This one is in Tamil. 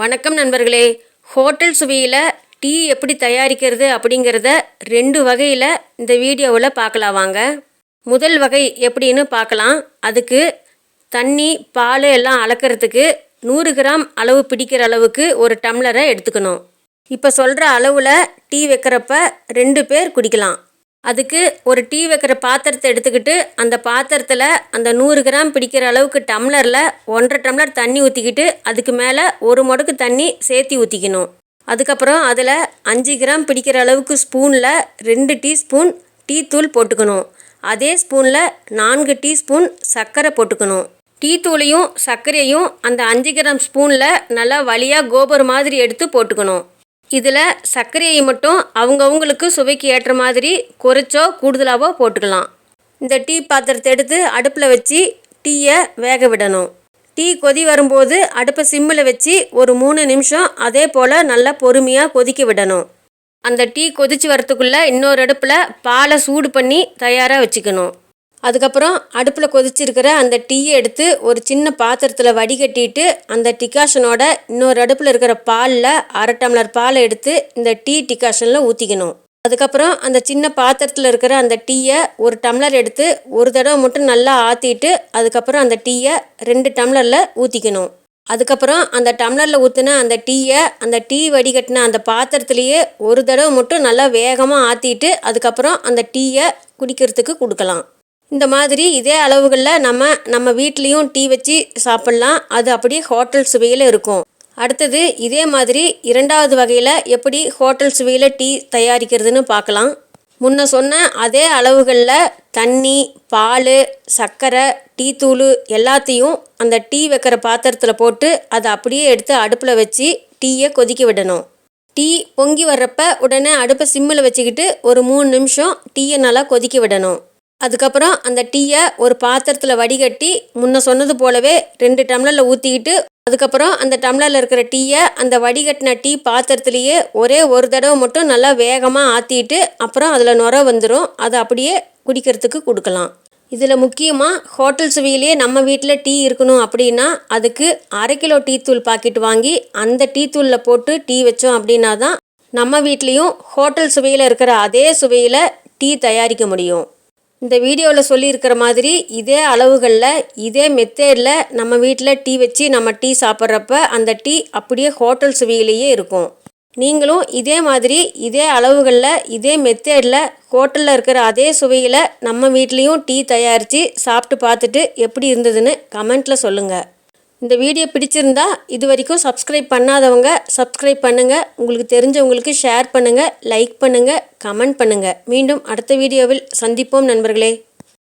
வணக்கம் நண்பர்களே. ஹோட்டல் சுவையில் டீ எப்படி தயாரிக்கிறது அப்படிங்கிறத ரெண்டு வகையில் இந்த வீடியோவில் பார்க்கலாம் வாங்க. முதல் வகை எப்படின்னு பார்க்கலாம். அதுக்கு தண்ணி பால் எல்லாம் அளக்கிறதுக்கு நூறு கிராம் அளவு பிடிக்கிற அளவுக்கு ஒரு டம்ளரை எடுத்துக்கணும். இப்போ சொல்கிற அளவில் டீ வைக்கிறப்ப ரெண்டு பேர் குடிக்கலாம். அதுக்கு ஒரு டீ வைக்கிற பாத்திரத்தை எடுத்துக்கிட்டு அந்த பாத்திரத்தில் அந்த நூறு கிராம் பிடிக்கிற அளவுக்கு டம்ளரில் ஒன்றரை டம்ளர் தண்ணி ஊற்றிக்கிட்டு அதுக்கு மேலே ஒரு முடக்கு தண்ணி சேர்த்தி ஊற்றிக்கணும் அதுக்கப்புறம் அதில் அஞ்சு கிராம் பிடிக்கிற அளவுக்கு ஸ்பூனில் ரெண்டு டீஸ்பூன் டீ தூள் போட்டுக்கணும். அதே ஸ்பூனில் நான்கு டீஸ்பூன் சர்க்கரை போட்டுக்கணும். டீ தூளையும் சர்க்கரையும் அந்த அஞ்சு கிராம் ஸ்பூனில் நல்லா வழியாக கோபுரம் மாதிரி எடுத்து போட்டுக்கணும். இதில் சர்க்கரையை மட்டும் அவங்கவுங்களுக்கு சுவைக்கு ஏற்ற மாதிரி குறைச்சோ கூடுதலாகவோ போட்டுக்கலாம். இந்த டீ பாத்திரத்தை எடுத்து அடுப்பில் வச்சு டீயை வேக விடணும். டீ கொதி வரும்போது அடுப்பை சிம்மில் வச்சு ஒரு மூணு நிமிஷம் அதே போல் நல்லா பொறுமையாக கொதிக்க விடணும். அந்த டீ கொதிச்சு வரத்துக்குள்ளே இன்னொரு அடுப்பில் பாலை சூடு பண்ணி தயாராக வச்சுக்கணும். அதுக்கப்புறம் அடுப்பில் கொதிச்சிருக்கிற அந்த டீயை எடுத்து ஒரு சின்ன பாத்திரத்தில் வடிகட்டிட்டு அந்த டிகாஷனோட இன்னொரு அடுப்பில் இருக்கிற பாலில் அரை டம்ளர் பாலை எடுத்து இந்த டீ டிகாஷனில் ஊற்றிக்கணும் அதுக்கப்புறம் அந்த சின்ன பாத்திரத்தில் இருக்கிற அந்த டீயை ஒரு டம்ளர் எடுத்து ஒரு தடவை மட்டும் நல்லா ஆற்றிட்டு அதுக்கப்புறம் அந்த டீயை ரெண்டு டம்ளரில் ஊற்றிக்கணும் அதுக்கப்புறம் அந்த டம்ளரில் ஊற்றின அந்த டீயை அந்த டீ வடிகட்டின அந்த பாத்திரத்துலேயே ஒரு தடவை மட்டும் நல்லா வேகமாக ஆற்றிட்டு அதுக்கப்புறம் அந்த டீயை குடிக்கிறதுக்கு கொடுக்கலாம். இந்த மாதிரி இதே அளவுகளில் நம்ம நம்ம வீட்லேயும் டீ வச்சு சாப்பிட்லாம். அது அப்படியே ஹோட்டல் சுவையில் இருக்கும். அடுத்தது இதே மாதிரி இரண்டாவது வகையில் எப்படி ஹோட்டல் சுவையில் டீ தயாரிக்கிறதுன்னு பார்க்கலாம். முன்ன சொன்ன அதே அளவுகளில் தண்ணி பால் சர்க்கரை டீ தூள் எல்லாத்தையும் அந்த டீ வைக்கிற பாத்திரத்தில் போட்டு அதை அப்படியே எடுத்து அடுப்பில் வச்சு டீயை கொதிக்க விடணும். டீ பொங்கி வர்றப்ப உடனே அடுப்பை சிம்மில் வச்சுக்கிட்டு ஒரு மூணு நிமிஷம் டீயை நல்லா கொதிக்க விடணும். அதுக்கப்புறம் அந்த டீயை ஒரு பாத்திரத்தில் வடிகட்டி முன்ன சொன்னது போலவே ரெண்டு டம்ளரில் ஊற்றிக்கிட்டு அதுக்கப்புறம் அந்த டம்ளரில் இருக்கிற டீயை அந்த வடிகட்டின டீ பாத்திரத்துலேயே ஒரே ஒரு தடவை மட்டும் நல்லா வேகமாக ஆற்றிட்டு அப்புறம் அதில் நுர வந்துடும் அதை அப்படியே குடிக்கிறதுக்கு கொடுக்கலாம். இதில் முக்கியமாக ஹோட்டல் சுவையிலேயே நம்ம வீட்டில் டீ இருக்கணும் அப்படின்னா அதுக்கு அரை கிலோ டீ தூள் பாக்கெட் வாங்கி அந்த டீ தூளில் போட்டு டீ வச்சோம் அப்படின்னா தான் நம்ம வீட்லேயும் ஹோட்டல் சுவையில் இருக்கிற அதே சுவையில் டீ தயாரிக்க முடியும். இந்த வீடியோவில் சொல்லியிருக்கிற மாதிரி இதே அளவுகளில் இதே மெத்தேடில் நம்ம வீட்டில் டீ வச்சு நம்ம டீ சாப்பிட்றப்ப அந்த டீ அப்படியே ஹோட்டல் சுவையிலேயே இருக்கும். நீங்களும் இதே மாதிரி இதே அளவுகளில் இதே மெத்தேடில் ஹோட்டலில் இருக்கிற அதே சுவையில் நம்ம வீட்லேயும் டீ தயாரித்து சாப்பிட்டு பார்த்துட்டு எப்படி இருந்ததுன்னு கமெண்ட்டில் சொல்லுங்கள் இந்த வீடியோ பிடிச்சிருந்தா இது வரைக்கும் சப்ஸ்கிரைப் பண்ணாதவங்க சப்ஸ்கிரைப் பண்ணுங்கள் உங்களுக்கு தெரிஞ்சவங்களுக்கு ஷேர் பண்ணுங்கள் லைக் பண்ணுங்கள் கமெண்ட் பண்ணுங்கள் மீண்டும் அடுத்த வீடியோவில் சந்திப்போம் நண்பர்களே.